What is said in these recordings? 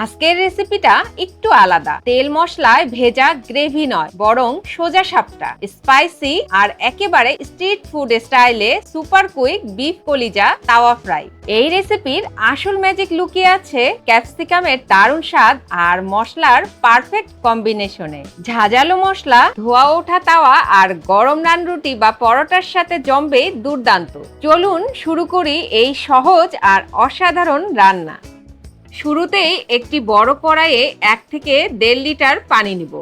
আজকের রেসিপিটা একটু আলাদা। তেল মশলায় ভেজা গ্রেভি নয়, বরং সোজা সাপটা। স্পাইসি আর একেবারে স্ট্রিট ফুড স্টাইলে সুপার কুইক বিফ কলিজা তাওয়া ফ্রাই এই রেসিপির আসল ম্যাজিক লুকিয়ে আছে ক্যাপসিকামের দারুণ স্বাদ আর মশলার পারফেক্ট কম্বিনেশনে ঝাঁঝালো মশলা, ধোয়া ওঠা তাওয়া আর গরম নান রুটি বা পরোটার সাথে জমবে দুর্দান্ত। চলুন শুরু করি এই সহজ আর অসাধারণ রান্না। শুরুতেই একটি বড় কড়াইয়ে এক থেকে দেড় লিটার পানি নিব।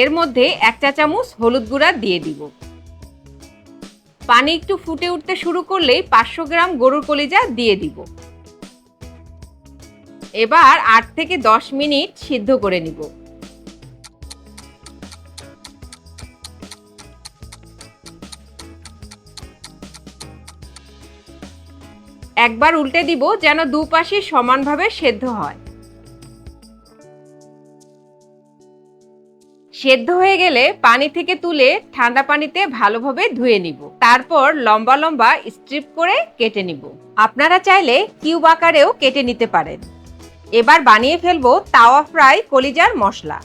এর মধ্যে এক চা চামচ হলুদ গুঁড়া দিয়ে দিব। পানি একটু ফুটে উঠতে শুরু করলেই পাঁচশো গ্রাম গরুর কলিজা দিয়ে দিব। এবার আট থেকে দশ মিনিট সিদ্ধ করে নিব। একবার উল্টে দিব যেন দুপাশে সমানভাবে সেদ্ধ হয়। সেদ্ধ হয়ে গেলে পানি থেকে তুলে ঠান্ডা পানিতে ভালোভাবে ধুয়ে নিব। তারপর লম্বা লম্বা স্ট্রিপ করে কেটে নিব। আপনারা চাইলে কিউব আকারেও কেটে নিতে পারেন। এবার বানিয়ে ফেলব তাওয়া ফ্রাই কলিজার মশলা।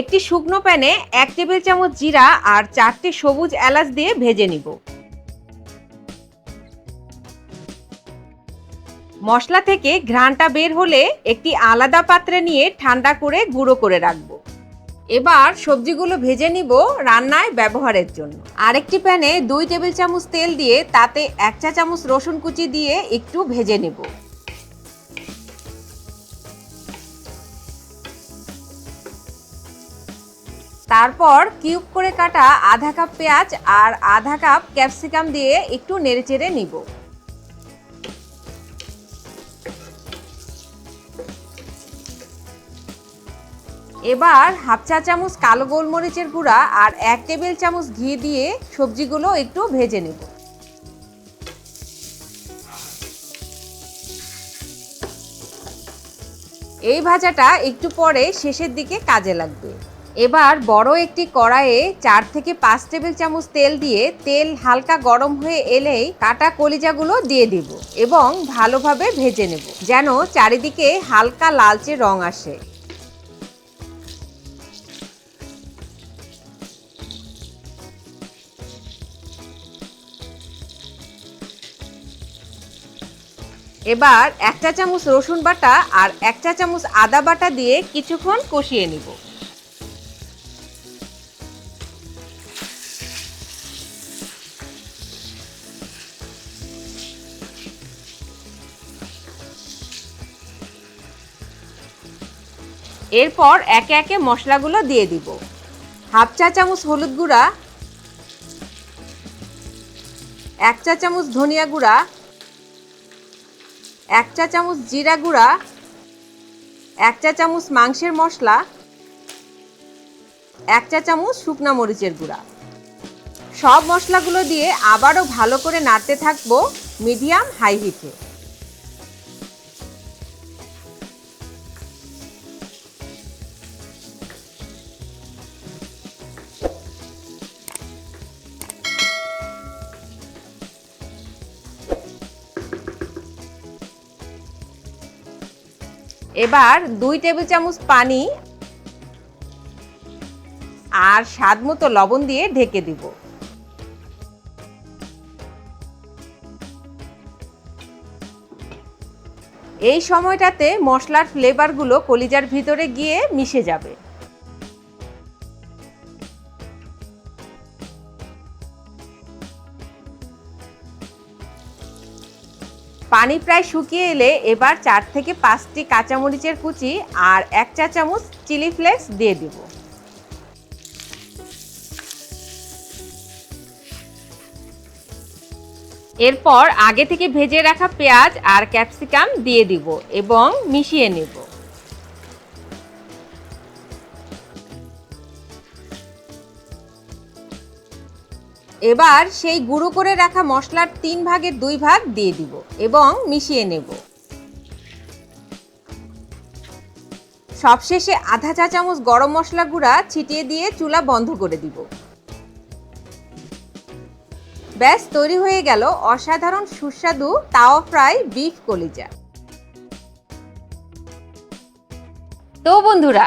একটি শুকনো প্যানে এক টেবিল চামচ জিরা আর চারটি সবুজ এলাচ দিয়ে ভেজে নিব। মশলা থেকে ঘ্রাণটা বের হলে একটি আলাদা পাত্রে নিয়ে ঠান্ডা করে গুঁড়ো করে রাখব। এবার সবজিগুলো ভেজে নিব রান্নায় ব্যবহারের জন্য। আরেকটি প্যানে দুই টেবিল চামচ তেল দিয়ে তাতে এক চা চামচ রসুন কুচি দিয়ে একটু ভেজে নেব। তারপর কিউব করে কাটা আধা কাপ পেঁয়াজ আর আধা কাপ ক্যাপসিকাম দিয়ে একটু নেড়েচেড়ে নিব। এবার হাফ চা চামচ কালো গোলমরিচের গুঁড়া আর এক টেবিল চামচ ঘি দিয়ে সবজিগুলো একটু ভেজে নেব। এই ভাজাটা একটু পরে শেষের দিকে কাজে লাগবে। এবার বড় একটি কড়াইয়ে চার থেকে পাঁচ টেবিল চামচ তেল দিয়ে তেল হালকা গরম হয়ে এলেই কাটা কলিজাগুলো দিয়ে দিব এবং ভালোভাবে ভেজে নেব, যেন চারিদিকে হালকা লালচে রং আসে। এবার এক চা চামচ রসুন বাটা আর এক চা চামচ আদা বাটা দিয়ে কিছুক্ষণ কষিয়ে নিব। এরপর একে একে মশলাগুলো দিয়ে দিব। হাফ চা চামচ হলুদ গুঁড়া, এক চা চামচ ধনিয়া গুঁড়া এক চা চামচ জিরা গুঁড়া, এক চা চামচ মাংসের মশলা, এক চা চামচ শুকনো মরিচের গুঁড়া। সব মশলাগুলো দিয়ে আবারও ভালো করে নাড়তে থাকব মিডিয়াম হাই হিটে। এবার দুই টেবিল চামচ পানি আর স্বাদ মতো লবণ দিয়ে ঢেকে দিব। এই সময়টাতে মশলার ফ্লেভারগুলো কলিজার ভিতরে গিয়ে মিশে যাবে। পানি প্রায় শুকিয়ে এলে এবার চার থেকে পাঁচটি কাঁচামরিচের কুচি আর এক চা চামচ চিলি ফ্লেক্স দিয়ে দিব। এরপর আগে থেকে ভেজে রাখা পেঁয়াজ আর ক্যাপসিকাম দিয়ে দিব এবং মিশিয়ে নেব। এবার সেই গুঁড়ো করে রাখা মশলার তিন ভাগের দুই ভাগ দিয়ে দিব এবং মিশিয়ে নেব। সবশেষে আধা চা চামচ গরম মশলা গুঁড়া ছিটিয়ে দিয়ে চুলা বন্ধ করে দিব। ব্যাস, তৈরি হয়ে গেল অসাধারণ সুস্বাদু তাওয়া ফ্রাই বিফ কলিজা। তো বন্ধুরা